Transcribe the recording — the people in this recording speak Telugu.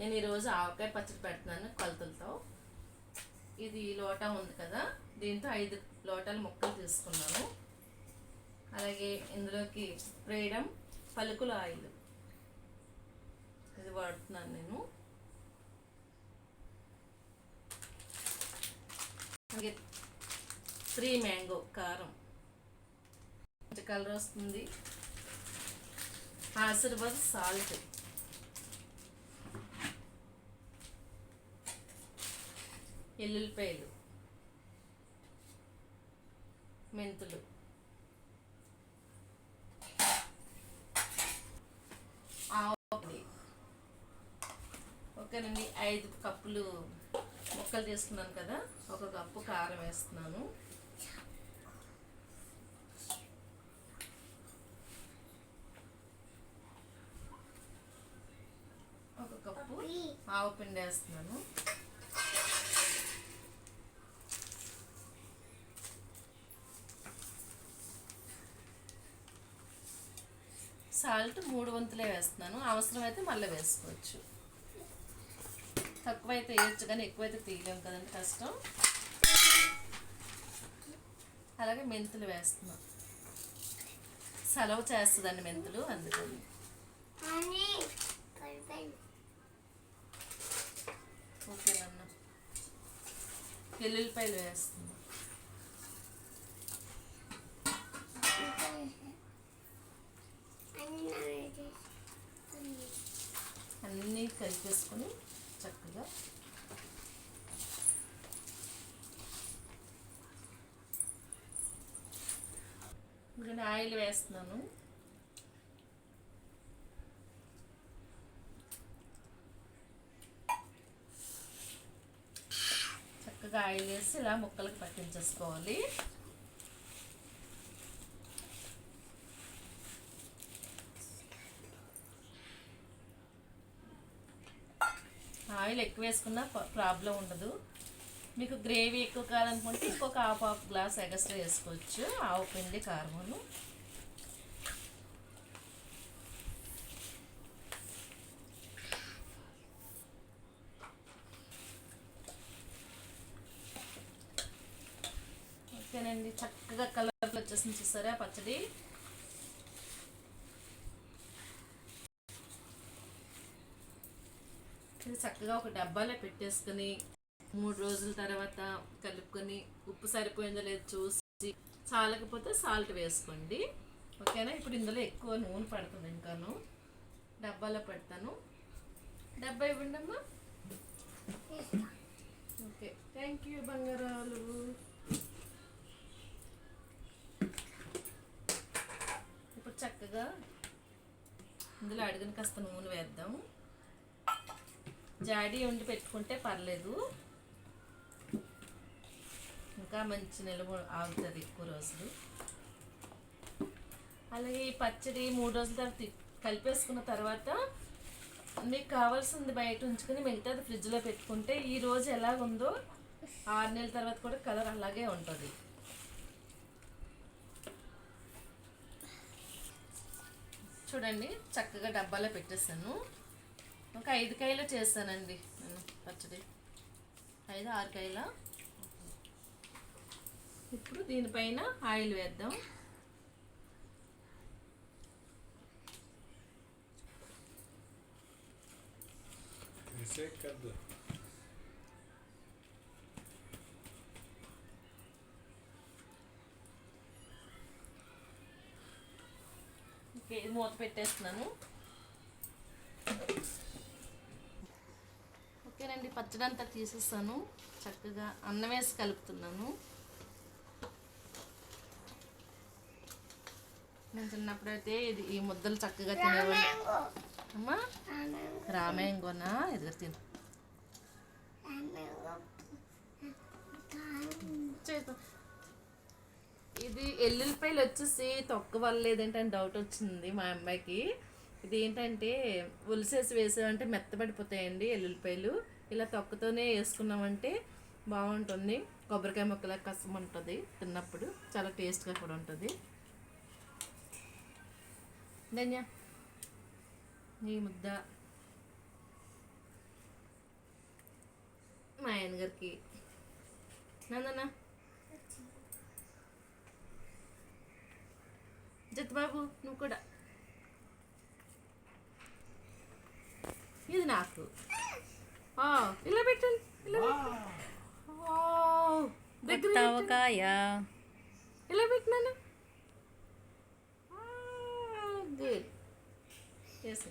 నేను ఈరోజు ఆవకాయ పచ్చడి పెడుతున్నాను కొలతలతో. ఇది లోటా ఉంది కదా దీంతో ఐదు లోటాల ముక్కలు తీసుకున్నాను. అలాగే ఇందులోకి వేయడం పలుకుల ఆయిల్ ఇది వాడుతున్నాను నేను. అలాగే త్రీ మ్యాంగో కారం. మంచి కలర్ వస్తుంది. ఆశీర్వాద్ సాల్ట్. ఎల్లుల్లిపాయలు మెంతులు. ఆవు ఓకేనండి ఐదు కప్పులు ముక్కలు తీసుకున్నాను కదా ఒక కప్పు కారం వేస్తున్నాను. ఒక కప్పు ఆవు పిండి వేస్తున్నాను. సాల్ట్ మూడు వంతులే వేస్తున్నాను. అవసరమైతే మళ్ళీ వేసుకోవచ్చు. తక్కువైతే వేయచ్చు కానీ ఎక్కువైతే తీయలేం కదండి కష్టం. అలాగే మెంతులు వేస్తున్నాం. సెలవు చేస్తుందండి మెంతులు అందుకని. ఓకేనన్న. వెల్లుల్లిపాయలు వేస్తున్నాం. కలిపేసుకొని చక్కగా నేను ఆయిల్ వేస్తున్నాను. చక్కగా ఆయిల్ వేసి ఇలా ముక్కలకు పట్టించేసుకోవాలి. ఆయిల్ ఎక్కువ వేసుకున్నా ప్రాబ్లం ఉండదు. మీకు గ్రేవీ ఎక్కువ కావాలనుకుంటే ఇంకొక హాఫ్ హాఫ్ గ్లాస్ ఎగస్ట్రా వేసుకోవచ్చు. ఆవు పిండి కారమును ఓకేనండి. చక్కగా కలర్లు వచ్చేసింది చూసారా పచ్చడి? చక్కగా ఒక డబ్బాలో పెట్టేసుకుని మూడు రోజుల తర్వాత కలుపుకొని ఉప్పు సరిపోయిందో లేదో చూసి చాలకపోతే సాల్ట్ వేసుకోండి. ఓకేనా? ఇప్పుడు ఇందులో ఎక్కువ నూనె పడుతుంది ఇంకాను. డబ్బాలో పెడతాను. డబ్బా ఇవ్వండి అమ్మా. ఓకే. థ్యాంక్ యూ బంగారాలు. ఇప్పుడు చక్కగా ఇందులో అడిగిన కాస్త నూనె వేద్దాం జాడీ ఉండి పెట్టుకుంటే పర్లేదు. ఇంకా మంచి నిల్వ ఆగుతుంది ఎక్కువ రోజులు. అలాగే ఈ పచ్చడి మూడు రోజుల తర్వాత కలిపేసుకున్న తర్వాత మీకు కావాల్సింది బయట ఉంచుకొని మిగతాది ఫ్రిడ్జ్లో పెట్టుకుంటే ఈ రోజు ఎలా ఉందో ఆరు నెలల తర్వాత కూడా కలర్ అలాగే ఉంటుంది. చూడండి చక్కగా డబ్బాలో పెట్టేసాను ఇంకా ఐదు కాయలు చేస్తానండి. నేను పచ్చడి. ఐదు ఆరు కాయల. ఇప్పుడు దీనిపైన ఆయిల్ వేద్దాం. ఇది మూత పెట్టేస్తున్నాను. ఓకేనండి పచ్చడి అంతా తీసేస్తాను చక్కగా అన్నం వేసి కలుపుతున్నాను. నేను చిన్నప్పుడైతే ఇది ఈ ముద్దలు చక్కగా తినేవాళ్ళు. అమ్మా రామాయంగోనా? ఎదురు తిను. ఇది ఎల్లుల్లిపాయలు వచ్చేసి తొక్క వల్ల లేదంటే డౌట్ వచ్చింది మా అమ్మాయికి. ఇది ఏంటంటే ఉలిసేసి వేసామంటే మెత్తబడిపోతాయండి ఎల్లుల్లిపాయలు. ఇలా తొక్కతోనే వేసుకున్నామంటే బాగుంటుంది. కొబ్బరికాయ ముక్కల కసం ఉంటుంది తిన్నప్పుడు. చాలా టేస్ట్గా కూడా ఉంటుంది. ధన్య. నీ ముద్ద. మా ఆయన గారికి నందనా. బాబు నువ్వు కూడా. ఇది నాకు. ఇలా పెట్టండి ఇలా దగ్గర. ఆవకాయ ఇలా పెట్టినాను చేసి